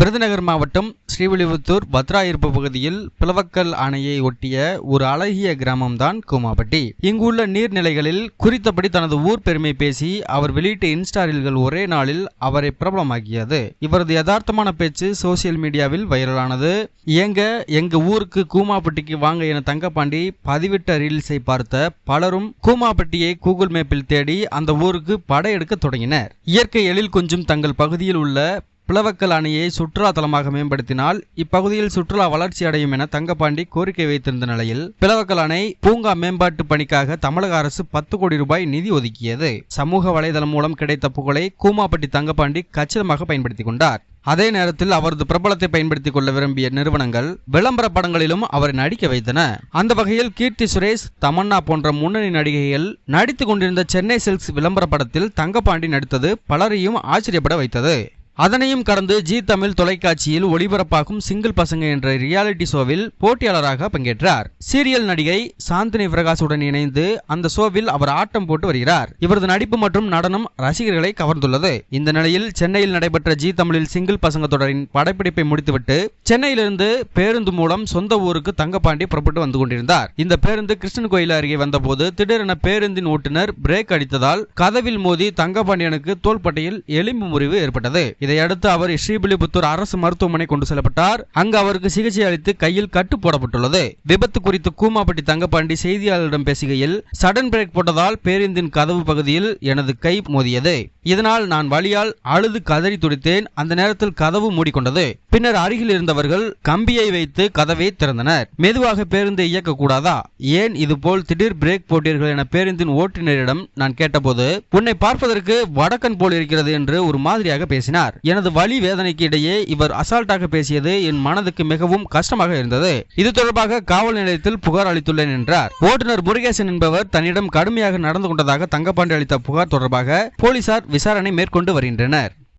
விருதுநகர் மாவட்டம் ஸ்ரீவில்லிபுத்தூர் பத்ரா இருப்பு பகுதியில் பிளவக்கல் அணையை ஒட்டிய ஒரு அழகிய கிராமம்தான் கூமாப்பட்டி. இங்குள்ள நீர்நிலைகளில் குறித்தபடி தனது ஊர் பெருமை பேசி அவர் வெளியிட்ட இன்ஸ்டா ரீல்கள் ஒரே நாளில் அவரை பிரபலமாக்கியது. இவரது யதார்த்தமான பேச்சு சோசியல் மீடியாவில் வைரலானது. ஏங்க எங்க ஊருக்கு கூமாப்பட்டிக்கு வாங்க என தங்கப்பாண்டி பதிவிட்ட ரீல்ஸை பார்த்த பலரும் கூமாப்பட்டியை கூகுள் மேப்பில் தேடி அந்த ஊருக்கு படையெடுக்க தொடங்கினர். இயற்கை எழில் கொஞ்சம் தங்கள் பகுதியில் உள்ள பிளவக்கல் அணையை சுற்றுலா தலமாக மேம்படுத்தினால் இப்பகுதியில் சுற்றுலா வளர்ச்சி அடையும் என தங்கப்பாண்டி கோரிக்கை வைத்திருந்த நிலையில் பிளவக்கல் அணை பூங்கா மேம்பாட்டு பணிக்காக தமிழக அரசு பத்து கோடி ரூபாய் நிதி ஒதுக்கியது. சமூக வலைதளம் மூலம் கிடைத்த புகழை கூமாப்பட்டி தங்கப்பாண்டி கச்சிதமாக பயன்படுத்திக் கொண்டார். அதே நேரத்தில் அவரது பிரபலத்தை பயன்படுத்திக் கொள்ள விரும்பிய நிறுவனங்கள் விளம்பர படங்களிலும் அவரை நடிக்க வைத்தன. அந்த வகையில் கீர்த்தி சுரேஷ் தமன்னா போன்ற முன்னணி நடிகைகள் நடித்துக் கொண்டிருந்த சென்னை சில்க்ஸ் விளம்பர படத்தில் தங்கப்பாண்டி நடித்தது பலரையும் ஆச்சரியப்பட வைத்தது. அதனையும் கடந்து ஜி தமிழ் தொலைக்காட்சியில் ஒளிபரப்பாகும் சிங்கிள் பசங்க என்ற ரியாலிட்டி ஷோவில் போட்டியாளராக பங்கேற்றார். சீரியல் நடிகை சாந்தினி பிரகாஷுடன் இணைந்து அந்த ஷோவில் அவர் ஆட்டம் போட்டு வருகிறார். இவரது நடிப்பு மற்றும் நடனம் ரசிகர்களை கவர்ந்துள்ளது. இந்த நிலையில் சென்னையில் நடைபெற்ற ஜி தமிழில் சிங்கிள் பசங்க தொடரின் படப்பிடிப்பை முடித்துவிட்டு சென்னையிலிருந்து பேருந்து மூலம் சொந்த ஊருக்கு தங்கப்பாண்டி புறப்பட்டு வந்து கொண்டிருந்தார். இந்த பேருந்து கிருஷ்ணன் கோயில் அருகே வந்தபோது திடீரென பேருந்தின் ஓட்டுநர் பிரேக் அடித்ததால் கதவில் மோதி தங்கப்பாண்டியனுக்கு தோள்பட்டையில் எலும்பு முறிவு ஏற்பட்டது. இதையடுத்து அவர் ஸ்ரீபிலிபுத்தூர் அரசு மருத்துவமனை கொண்டு செல்லப்பட்டார். அங்கு அவருக்கு சிகிச்சை அளித்து கையில் கட்டு போடப்பட்டுள்ளது. விபத்து குறித்து கூமாப்பட்டி தங்கப்பாண்டி செய்தியாளரிடம் பேசுகையில் சடன் பிரேக் போட்டதால் பேருந்தின் கதவு பகுதியில் எனது கை மோதியது. இதனால் நான் வழியால் அழுது கதறி துடித்தேன். அந்த நேரத்தில் கதவு மூடிக்கொண்டது. பின்னர் அருகில் இருந்தவர்கள் கம்பியை வைத்து கதவை திறந்தனர். மெதுவாக பேருந்தை இயக்கக்கூடாதா ஏன் இதுபோல் திடீர் பிரேக் போட்டீர்கள் என பேருந்தின் ஓட்டுநரிடம் நான் கேட்டபோது உன்னை பார்ப்பதற்கு வடக்கன் போல் இருக்கிறது என்று ஒரு மாதிரியாக பேசினார். எனது வலி வேதனைக்கு இடையே இவர் அசால்ட்டாக பேசியது என் மனதுக்கு மிகவும் கஷ்டமாக இருந்தது. இது தொடர்பாக காவல் நிலையத்தில் புகார் அளித்துள்ளேன் என்றார். ஓட்டுநர் முருகேசன் என்பவர் தன்னிடம் கடுமையாக நடந்து கொண்டதாக தங்கப்பாண்டி அளித்த புகார் தொடர்பாக போலீசார் விசாரணை மேற்கொண்டு வருகின்றனர்.